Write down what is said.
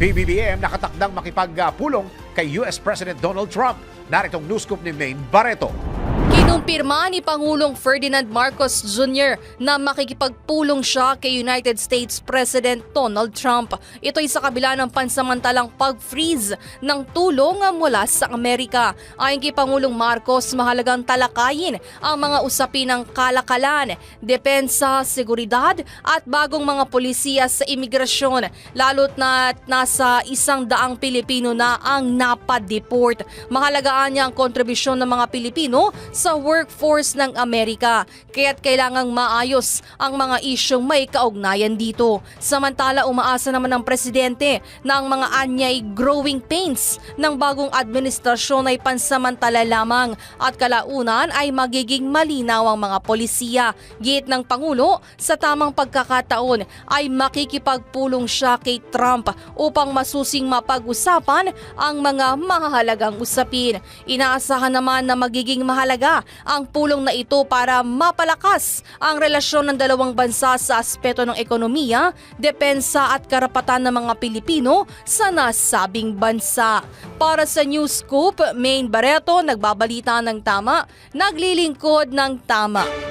PBBM nakatakdang makipagpulong kay US President Donald Trump. Naritong news scoop ni Maine Barreto. Kinumpirma ni Pangulong Ferdinand Marcos Jr. na makikipagpulong siya kay United States President Donald Trump. Ito'y sa kabila ng pansamantalang pag-freeze ng tulong mula sa Amerika. Ayon kay Pangulong Marcos, mahalagang talakayin ang mga usapin ng kalakalan, depensa, seguridad at bagong mga polisiya sa imigrasyon, lalo't na nasa isang daang Pilipino na ang napadeport. Mahalagaan niya ang kontribusyon ng mga Pilipino sa workforce ng Amerika, kaya't kailangang maayos ang mga isyong may kaugnayan dito. Samantala, umaasa naman ng presidente na ang mga anyay growing pains ng bagong administrasyon ay pansamantala lamang at kalaunan ay magiging malinaw ang mga polisiya. Git ng Pangulo, sa tamang pagkakataon ay makikipagpulong siya kay Trump upang masusing mapag-usapan ang mga mahalagang usapin. Inaasahan naman na magiging mahalaga ang pulong na ito para mapalakas ang relasyon ng dalawang bansa sa aspeto ng ekonomiya, depensa at karapatan ng mga Pilipino sa nasabing bansa. Para sa News Scoop, Main Barreto, nagbabalita ng tama, naglilingkod ng tama.